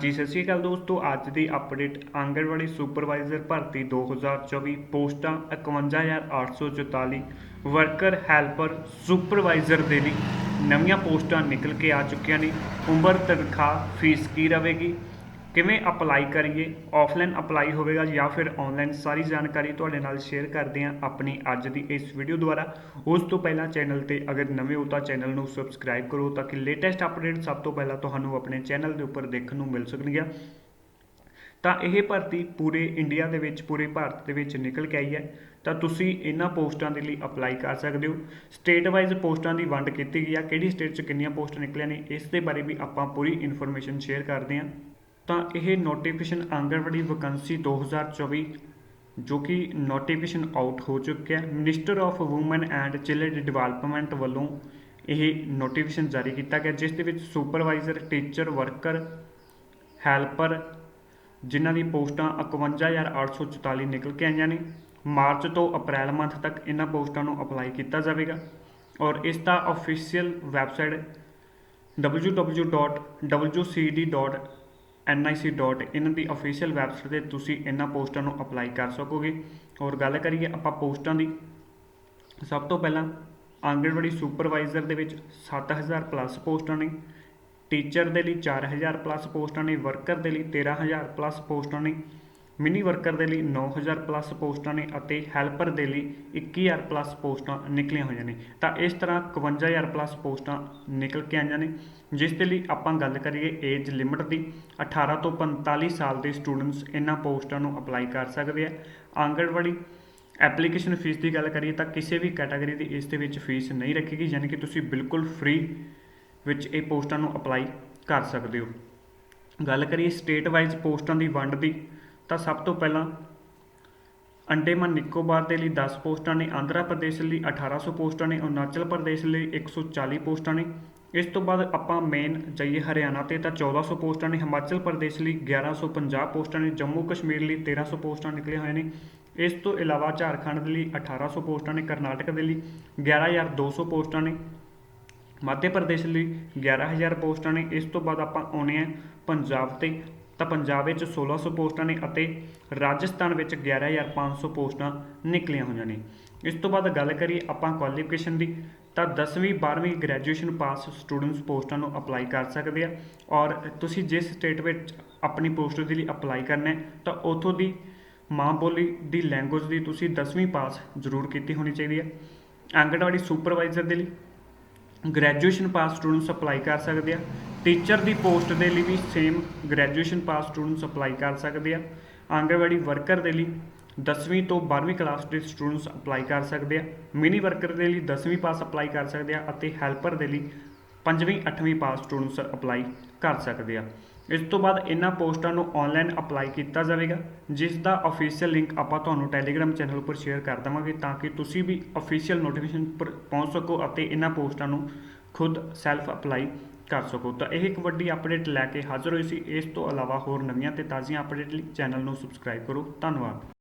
ਜੀ ਸਤਿ ਸ਼੍ਰੀ ਅਕਾਲ ਦੋਸਤੋ। ਅੱਜ ਦੀ ਅਪਡੇਟ ਆਂਗਣਵਾੜੀ ਸੁਪਰਵਾਈਜ਼ਰ ਭਰਤੀ 2024 ਪੋਸਟਾਂ 51844 ਵਰਕਰ ਹੈਲਪਰ ਸੁਪਰਵਾਈਜ਼ਰ ਦੇ ਲਈ। ਨਵੀਆਂ ਪੋਸਟਾਂ ਨਿਕਲ ਕੇ ਆ ਚੁੱਕੀਆਂ ਨੇ। ਉਮਰ ਤਨਖਾਹ ਫੀਸ ਕੀ ਰਹੇਗੀ? ਕਿਵੇਂ ਅਪਲਾਈ ਕਰੀਏ ਆਫਲਾਈਨ ਅਪਲਾਈ ਹੋਵੇਗਾ ਜਾਂ ਫਿਰ ਆਨਲਾਈਨ ਸਾਰੀ ਜਾਣਕਾਰੀ ਤੁਹਾਡੇ ਨਾਲ ਸ਼ੇਅਰ ਕਰਦੇ ਹਾਂ ਆਪਣੀ ਅੱਜ ਦੀ ਇਸ ਵੀਡੀਓ ਦੁਆਰਾ। ਉਸ ਤੋਂ ਪਹਿਲਾਂ ਚੈਨਲ ਤੇ ਅਗਰ ਨਵੇਂ ਹੋ ਤਾਂ ਚੈਨਲ ਨੂੰ ਸਬਸਕ੍ਰਾਈਬ ਕਰੋ ਤਾਂ ਕਿ ਲੇਟੈਸਟ ਅਪਡੇਟ ਸਭ ਤੋਂ ਪਹਿਲਾਂ ਤੁਹਾਨੂੰ ਆਪਣੇ ਚੈਨਲ ਦੇ ਉੱਪਰ ਦੇਖਣ ਨੂੰ ਮਿਲ ਸਕਣਗੀਆਂ ਤਾਂ ਇਹ ਭਰਤੀ ਪੂਰੇ ਇੰਡੀਆ ਦੇ ਵਿੱਚ, ਪੂਰੇ ਭਾਰਤ ਦੇ ਵਿੱਚ ਨਿਕਲ ਕੇ ਆਈ ਹੈ। ਤਾਂ ਤੁਸੀਂ ਇਹਨਾਂ ਪੋਸਟਾਂ ਦੇ ਲਈ ਅਪਲਾਈ ਕਰ ਸਕਦੇ ਹੋ। ਸਟੇਟ ਵਾਈਜ਼ ਪੋਸਟਾਂ ਦੀ ਵੰਡ ਕੀਤੀ ਗਈ ਆ। ਕਿਹੜੀ ਸਟੇਟ 'ਚ ਕਿੰਨੀਆਂ ਪੋਸਟ ਨਿਕਲੀਆਂ ਨੇ, ਇਸ ਦੇ ਬਾਰੇ ਵੀ ਆਪਾਂ ਪੂਰੀ ਇਨਫੋਰਮੇਸ਼ਨ ਸ਼ੇਅਰ ਕਰਦੇ ਹਾਂ। ਤਾਂ ਇਹ ਨੋਟੀਫਿਕੇਸ਼ਨ ਆਂਗਣਵਾੜੀ ਵੈਕੰਸੀ 2024 ਜੋ ਕਿ ਨੋਟੀਫਿਕੇਸ਼ਨ ਆਊਟ ਹੋ ਚੁੱਕਿਆ ਹੈ minister of woman and child development ਵੱਲੋਂ ਇਹ ਨੋਟੀਫਿਕੇਸ਼ਨ ਜਾਰੀ ਕੀਤਾ ਗਿਆ, ਜਿਸ ਦੇ ਵਿੱਚ ਸੁਪਰਵਾਈਜ਼ਰ ਟੀਚਰ ਵਰਕਰ ਹੈਲਪਰ ਜਿਨ੍ਹਾਂ ਦੀ ਪੋਸਟਾਂ 51844 ਨਿਕਲ ਕੇ ਆਈਆਂ ਨੇ, ਮਾਰਚ ਤੋਂ ਅਪ੍ਰੈਲ ਮੰਥ ਤੱਕ ਇਹਨਾਂ ਪੋਸਟਾਂ ਨੂੰ ਅਪਲਾਈ ਕੀਤਾ ਜਾਵੇਗਾ ਔਰ ਇਸ ਦਾ ਅਫੀਸ਼ੀਅਲ ਵੈਬਸਾਈਟ www.wcd.nic. in ਦੀ ਅਫੀਸ਼ੀਅਲ ਵੈਬਸਾਈਟ ਤੇ ਤੁਸੀਂ ਇਹਨਾਂ ਪੋਸਟਾਂ ਨੂੰ ਅਪਲਾਈ ਕਰ ਸਕੋਗੇ। ਔਰ ਗੱਲ ਕਰੀਏ ਆਪਾਂ ਪੋਸਟਾਂ ਦੀ, ਸਭ ਤੋਂ ਪਹਿਲਾਂ ਆਂਗਣਵਾੜੀ ਸੁਪਰਵਾਈਜ਼ਰ ਦੇ ਵਿੱਚ 7000 ਪਲੱਸ ਪੋਸਟਾਂ ਨੇ ਟੀਚਰ ਦੇ ਲਈ 4000 ਪਲੱਸ ਪੋਸਟਾਂ ਨੇ ਵਰਕਰ ਦੇ ਲਈ 13000 ਪਲੱਸ ਪੋਸਟਾਂ ਨੇ ਮਿਨੀ ਵਰਕਰ ਦੇ ਲਈ 9000 ਪਲੱਸ ਪੋਸਟਾਂ ਨੇ ਅਤੇ ਹੈਲਪਰ ਦੇ ਲਈ 21000 ਪਲੱਸ ਪੋਸਟਾਂ ਨਿਕਲੀਆਂ ਹੋਈਆਂ ਨੇ। ਤਾਂ ਇਸ ਤਰ੍ਹਾਂ 51000 ਪਲੱਸ ਪੋਸਟਾਂ ਨਿਕਲ ਕੇ ਆਈਆਂ ਨੇ, ਜਿਸ ਦੇ ਲਈ ਆਪਾਂ ਗੱਲ ਕਰੀਏ ਏਜ ਲਿਮਟ ਦੀ। 18 ਤੋਂ 45 ਸਾਲ ਦੇ ਸਟੂਡੈਂਟਸ ਇਹਨਾਂ ਪੋਸਟਾਂ ਨੂੰ ਅਪਲਾਈ ਕਰ ਸਕਦੇ ਆ। ਆਂਗਣਵਾੜੀ ਐਪਲੀਕੇਸ਼ਨ ਫੀਸ ਦੀ ਗੱਲ ਕਰੀਏ ਤਾਂ ਕਿਸੇ ਵੀ ਕੈਟਾਗਰੀ ਦੀ ਇਸ ਦੇ ਵਿੱਚ ਫੀਸ ਨਹੀਂ ਰੱਖੀ ਗਈ ਯਾਨੀ ਕਿ ਤੁਸੀਂ ਬਿਲਕੁਲ ਫ੍ਰੀ ਵਿੱਚ ਇਹ ਪੋਸਟਾਂ ਨੂੰ ਅਪਲਾਈ ਕਰ ਸਕਦੇ ਹੋ। ਗੱਲ ਕਰੀਏ ਸਟੇਟ ਵਾਈਜ਼ ਪੋਸਟਾਂ ਦੀ ਵੰਡ ਦੀ ਤਾਂ ਸਭ ਤੋਂ ਪਹਿਲਾਂ ਅੰਡੇਮਾਨ ਨਿਕੋਬਾਰ ਦੇ ਲਈ 10 ਪੋਸਟਾਂ ਨੇ, ਆਂਧਰਾ ਪ੍ਰਦੇਸ਼ ਲਈ 1800 ਪੋਸਟਾਂ ਨੇ, ਅਰੁਣਾਚਲ ਪ੍ਰਦੇਸ਼ ਲਈ 140 ਪੋਸਟਾਂ ਨੇ। ਇਸ ਤੋਂ ਬਾਅਦ ਆਪਾਂ ਮੇਨ ਜਾਈਏ ਹਰਿਆਣਾ ਤੇ ਤਾਂ 1400 ਪੋਸਟਾਂ ਨੇ, ਹਿਮਾਚਲ ਪ੍ਰਦੇਸ਼ ਲਈ 1150 ਪੋਸਟਾਂ ਨੇ, ਜੰਮੂ ਕਸ਼ਮੀਰ ਲਈ 1300 ਪੋਸਟਾਂ ਨਿਕਲੀਆਂ ਹੋਏ ਨੇ। ਇਸ ਤੋਂ ਇਲਾਵਾ ਝਾਰਖੰਡ ਦੇ ਲਈ 1800 ਪੋਸਟਾਂ ਨੇ, ਕਰਨਾਟਕ ਦੇ ਲਈ 11200 ਪੋਸਟਾਂ ਨੇ। ਮੱਧ ਪ੍ਰਦੇਸ਼ ਲਈ 11000 ਪੋਸਟਾਂ ਨੇ। ਇਸ ਤੋਂ ਬਾਅਦ ਆਪਾਂ ਆਉਣੇ ਆ ਪੰਜਾਬ ਤੇ। ਤਾਂ ਪੰਜਾਬ ਵਿੱਚ 1600 ਪੋਸਟਾਂ ਨੇ ਅਤੇ ਰਾਜਸਥਾਨ ਵਿੱਚ 11500 ਪੋਸਟਾਂ ਨਿਕਲੀਆਂ ਹੋਈਆਂ ਨੇ। ਇਸ ਤੋਂ ਬਾਅਦ ਗੱਲ ਕਰੀਏ ਆਪਾਂ ਕੁਆਲੀਫਿਕੇਸ਼ਨ ਦੀ, ਤਾਂ 10ਵੀਂ 12ਵੀਂ ਗ੍ਰੈਜੂਏਸ਼ਨ ਪਾਸ ਸਟੂਡੈਂਟਸ ਪੋਸਟਾਂ ਨੂੰ ਅਪਲਾਈ ਕਰ ਸਕਦੇ ਆ ਔਰ ਤੁਸੀਂ ਜਿਸ ਸਟੇਟ ਵਿੱਚ ਆਪਣੀ ਪੋਸਟ ਦੇ ਲਈ ਅਪਲਾਈ ਕਰਨਾ ਹੈ, ਤਾਂ ਉਥੋਂ ਦੀ ਮਾਂ ਬੋਲੀ ਦੀ ਲੈਂਗੁਏਜ ਦੀ ਤੁਸੀਂ 10ਵੀਂ ਪਾਸ ਜ਼ਰੂਰ ਕੀਤੀ ਹੋਣੀ ਚਾਹੀਦੀ ਹੈ ਆਂਗਣਵਾੜੀ ਸੁਪਰਵਾਈਜ਼ਰ ਦੇ ਲਈ ਗ੍ਰੈਜੂਏਸ਼ਨ ਪਾਸ ਸਟੂਡੈਂਟਸ ਅਪਲਾਈ ਕਰ ਸਕਦੇ ਆ। ਟੀਚਰ ਦੀ ਪੋਸਟ ਦੇ ਲਈ ਵੀ same graduation pass students apply ਕਰ ਸਕਦੇ ਆ। ਆਂਗਣਵਾੜੀ ਵਰਕਰ ਦੇ ਲਈ 10ਵੀਂ ਤੋਂ 12ਵੀਂ ਕਲਾਸ ਦੇ ਸਟੂਡੈਂਟਸ ਅਪਲਾਈ ਕਰ ਸਕਦੇ ਆ। ਮਿਨੀ ਵਰਕਰ ਦੇ ਲਈ 10ਵੀਂ ਪਾਸ ਅਪਲਾਈ ਕਰ ਸਕਦੇ ਆ ਅਤੇ ਹੈਲਪਰ ਦੇ ਲਈ 5ਵੀਂ 8ਵੀਂ ਪਾਸ ਸਟੂਡੈਂਟਸ ਅਪਲਾਈ ਕਰ ਸਕਦੇ ਆ। ਇਸ ਤੋਂ ਬਾਅਦ ਇਹਨਾਂ ਪੋਸਟਾਂ ਨੂੰ ਆਨਲਾਈਨ ਅਪਲਾਈ ਕੀਤਾ ਜਾਵੇਗਾ, ਜਿਸ ਦਾ ਅਫੀਸ਼ੀਅਲ ਲਿੰਕ ਆਪਾਂ ਤੁਹਾਨੂੰ ਟੈਲੀਗ੍ਰਾਮ ਚੈਨਲ ਉੱਪਰ ਸ਼ੇਅਰ ਕਰ ਦੇਵਾਂਗੇ ਤਾਂ ਕਿ ਤੁਸੀਂ ਵੀ ਅਫੀਸ਼ੀਅਲ ਨੋਟੀਫਿਕੇਸ਼ਨ ਪਰ ਪਹੁੰਚ ਸਕੋ ਅਤੇ ਇਹਨਾਂ ਪੋਸਟਾਂ ਨੂੰ ਖੁਦ ਸੈਲਫ ਅਪਲਾਈ ਕਰ ਸਕੋ। ਤਾਂ ਇਹ ਇੱਕ ਵੱਡੀ ਅਪਡੇਟ ਲੈ ਕੇ ਹਾਜ਼ਰ ਹੋਈ ਸੀ। ਇਸ ਤੋਂ ਇਲਾਵਾ ਹੋਰ ਨਵੀਆਂ ਤੇ ਤਾਜ਼ੀਆਂ ਅਪਡੇਟ ਲਈ ਚੈਨਲ ਨੂੰ ਸਬਸਕ੍ਰਾਈਬ ਕਰੋ। ਧੰਨਵਾਦ।